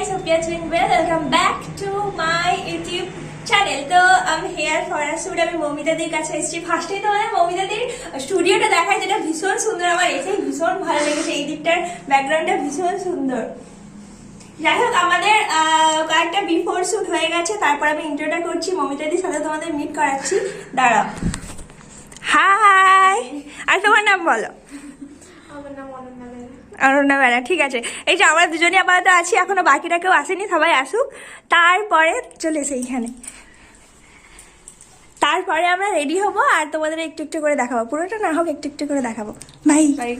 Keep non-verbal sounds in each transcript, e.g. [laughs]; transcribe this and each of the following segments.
guys, hope you're doing well. Welcome back to my YouTube channel তো আমি here for shoot আমি মমিতাদির কাছে এসেছি ফার্স্টেই তোমাদের মমিতাদির স্টুডিওটা দেখায় যেটা ভীষণ সুন্দর। আমার এসেই ভীষণ ভালো লেগেছে। এই দিকটার ব্যাকগ্রাউন্ডটা ভীষণ সুন্দর। যাই হোক আমাদের কয়েকটা বিফোর শুট হয়ে গেছে। তারপর আমি ইন্টারটা করছি। মমিতাদির সাথে তোমাদের মিট করাচ্ছি। দাঁড়াও। হাই আর তোমার নাম বলো। আমার নাম অনন্যা। অরণ্যা বেড়া ঠিক আছে। এই যে আমরা দুজনে আপাতত আছি এখনও বাকিটা কেউ আসেনি সবাই আসুক। তারপরে চলে এসে এইখানে। তারপরে আমরা রেডি হব আর তোমাদের একটু একটু করে দেখাবো। পুরোটা না হোক একটু একটু করে দেখাবো। ভাই ভাই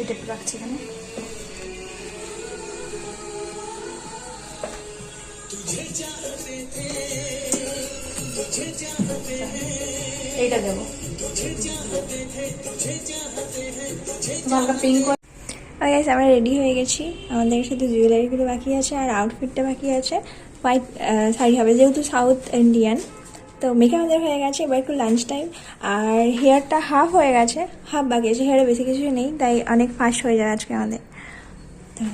এটা রাখছি এখানে। এইটা দেবো। গাইস আমরা রেডি হয়ে গেছি। আমাদের সাথে জুয়েলারিগুলো বাকি আছে আর আউটফিটটা বাকি আছে। হোয়াইট শাড়ি হবে যেহেতু সাউথ ইন্ডিয়ান তো মেকআপ আমাদের হয়ে গেছে, এবার একটু লাঞ্চ টাইম আর হেয়ারটা হাফ হয়ে গেছে হাফ বাকি আছে। হেয়ারে বেশি কিছু নেই, তাই অনেক ফাস্ট হয়ে যায় আজকে আমাদের। তো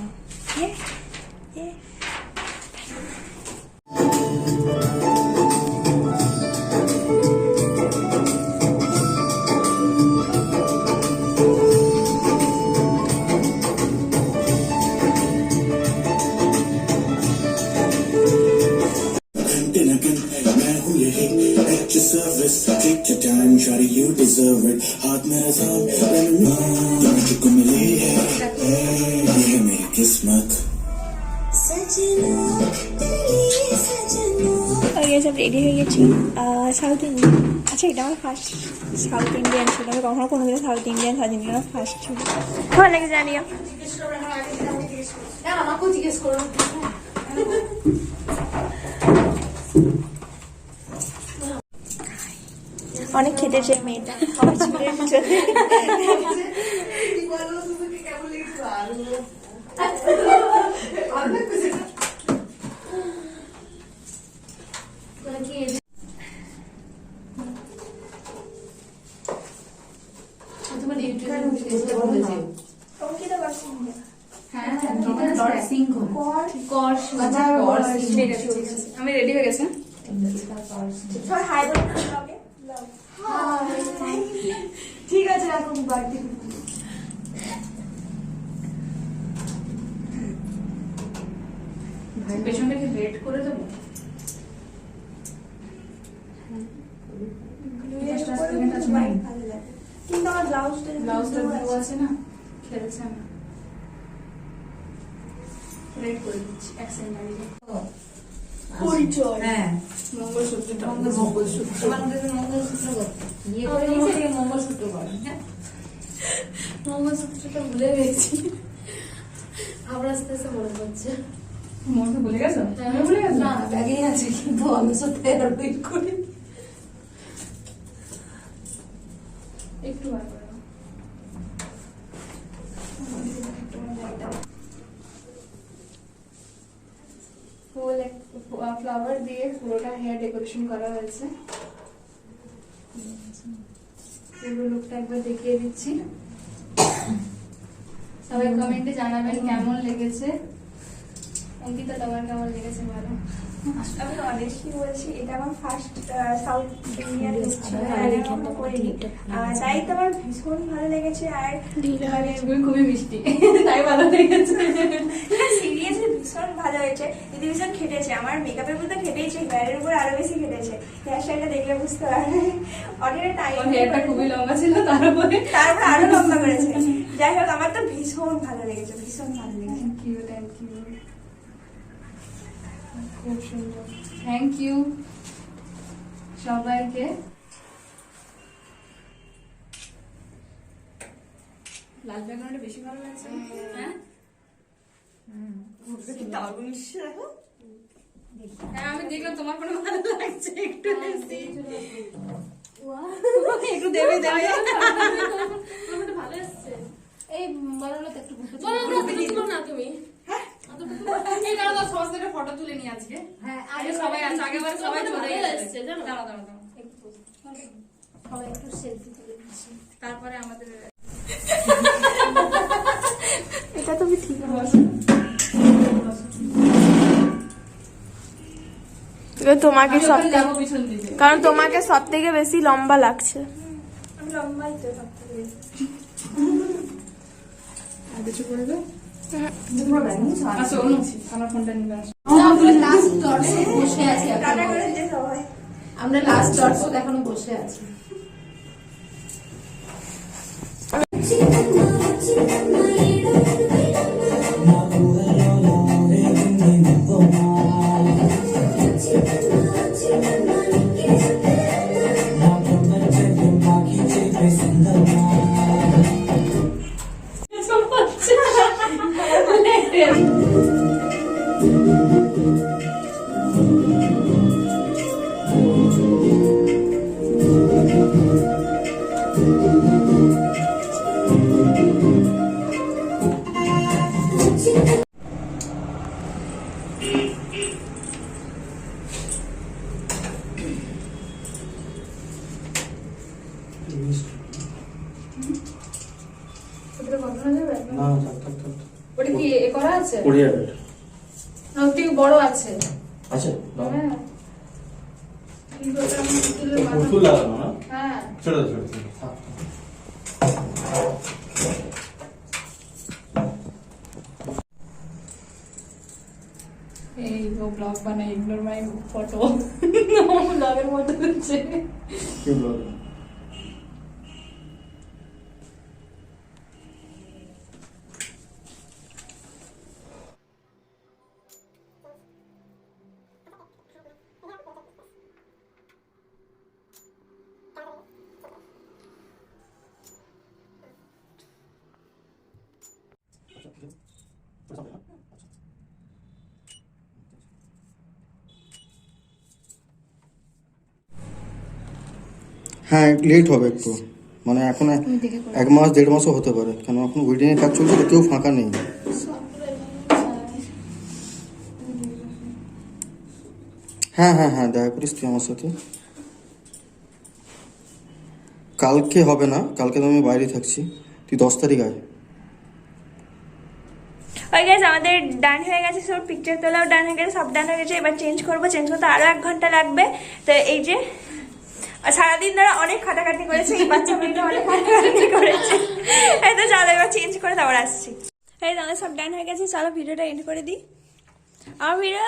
Kısmet. Arkadaşlar ready হয়ে গেছি সাউথ ইন্ডিয়ান আচ্ছা এটা আমার ফার্স্ট সাউথ ইন্ডিয়ান ছিল আমি কখনো কোনো কিছু South Indian South Indian first ছিল ভালো লাগে জানিও আমাকেও জিজ্ঞেস করো অনেক খেটেছে মেয়েটা আমি রেডি হয়ে গেছি? সবাই হাই বলো না সবাইকে। ঠিক আছে এখন বাড়ি পেছনটা কি রেড করে দেবো? ব্লুয়ের First উপরে second touch কিন্তু mine. ভালো লাগে। কিন্তু আমার ব্লাউজটা ব্লাউজটা ব্লু আছে না? খেলছে না। রেড করে দিচ্ছি এক সেকেন্ড দাঁড়িয়ে পরিচয়। হ্যাঁ। মঙ্গলসূত্রটা মঙ্গলসূত্র। মঙ্গলসূত্র করে। মঙ্গলসূত্র করে হ্যাঁ? মঙ্গলসূত্রটা ভুলে গেছি। আবার আস্তে আস্তে মনে পড়ছে মনে ভুলে গেছো? ভুলে গেছো? না ব্যাগেই আছে কিন্তু আমি সাথে আর ওয়েট করি একটু বার করে নাও। ফুল ফ্লাওয়ার দিয়ে পুরোটা হেয়ার ডেকোরেশন করা হয়েছে। পুরো লুকটা একবার দেখিয়ে দিচ্ছি। সবাই কমেন্টে জানাবেন কেমন লেগেছে। অঙ্কিতা তোমার কেমন লেগেছে বলো। আমি অনেস্টলি বলছি এটা আমার ফার্স্ট সাউথ ইন্ডিয়ান তাই তো আমার ভীষণ ভালো লেগেছে আর মানে খুবই মিষ্টি। [laughs] তাই ভালো লেগেছে। [laughs] হয়েছে দিদি ভীষণ খেটেছে আমার মেকআপের মধ্যে খেটেছে হেয়ারের উপর আরও বেশি খেটেছে। হেয়ার স্টাইলটা দেখলে বুঝতে পারবে। অনেক টাইম হেয়ারটা খুবই লম্বা ছিল তারপর আরও [laughs] লম্বা করেছে। যাই হোক আমার তো ভীষণ ভালো লেগেছে ভীষণ ভালো লেগেছে। থ্যাংক ইউ থ্যাংক ইউ খুব সুন্দর। থ্যাংক ইউ সবাইকে। লাল ব্যাকগ্রাউন্ডে বেশি ভালো লাগছে। হ্যাঁ? হ্যাঁ আমি দেখলাম তোমার কোনো ভালো লাগছে একটু একটু দেবে দেবে। ভালো এসছে। এই একটু বলো না তুমি? এই দাঁড়াও দাঁড়াও, সবার সাথে ফটো তুলে নিয়ে আজকে। হ্যাঁ আগে সবাই আছে আগেবার সবাই চলে এসেছে। জানো? দাঁড়াও দাঁড়াও দাঁড়াও। সবাই একটু সেলফি তুলে নিচ্ছি। তারপরে আমাদের তো তোমাকে আমি সব যাব পিছন কারণ তোমাকে সব থেকে বেশি লম্বা লাগছে। আমি লম্বাই তো সব থেকে বেশি। আছে। হাজার না ওর থেকে বড় আছে। আছে? হ্যাঁ। পুতুল লাগানো না? হ্যাঁ। থাক, থাক। এই ও ব্লগ বানাই ইগনোর মাই ফটো ব্লগের মধ্যে হচ্ছে। কি বলব? হ্যাঁ লেট হবে একটু। মানে এখন এক মাস দেড় মাসও হতে পারে। কেন এখন ওয়েডিংয়ের কাজ চলছে তো কেউ ফাঁকা নেই। হ্যাঁ হ্যাঁ হ্যাঁ দেখা করিস তুই আমার সাথে। কালকে হবে না কালকে তো আমি বাইরে থাকছি। তুই দশ তারিখ আয়। ওই গাইজ আমাদের ডান হয়ে গেছে। সব পিকচার তোলাও ডান হয়ে গেছে সব ডান হয়ে গেছে। এবার চেঞ্জ করব চেঞ্জ করতে আরও এক ঘণ্টা লাগবে। তো এই যে সারাদিন ধরে অনেক খাটাখাটি করেছে, এই বাচ্চা মেয়েটা অনেক খাটাখাটি করেছে। এই তো চলো, এবার চেঞ্জ করে তারপর আসছি। এই তো আমাদের সব ডান হয়ে গেছে, চলো ভিডিওটা এন্ড করে দিই। আমার ভিডিও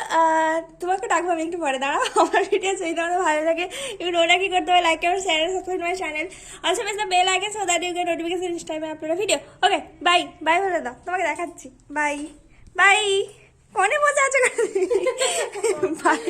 তোমাকে ডাকবো, আমি একটু পরে, দাঁড়াও, [laughs] আমার ভিডিও যদি তোমাদের ভালো লাগে একটু ওটা কি করতে হবে লাইক করো share subscribe my channel also press the bell আগে so that you get notification each time upload video okay bye bye বলে দাও, তোমাকে দেখাচ্ছি বাই বাই অনেক মজা আছে। [laughs] বাই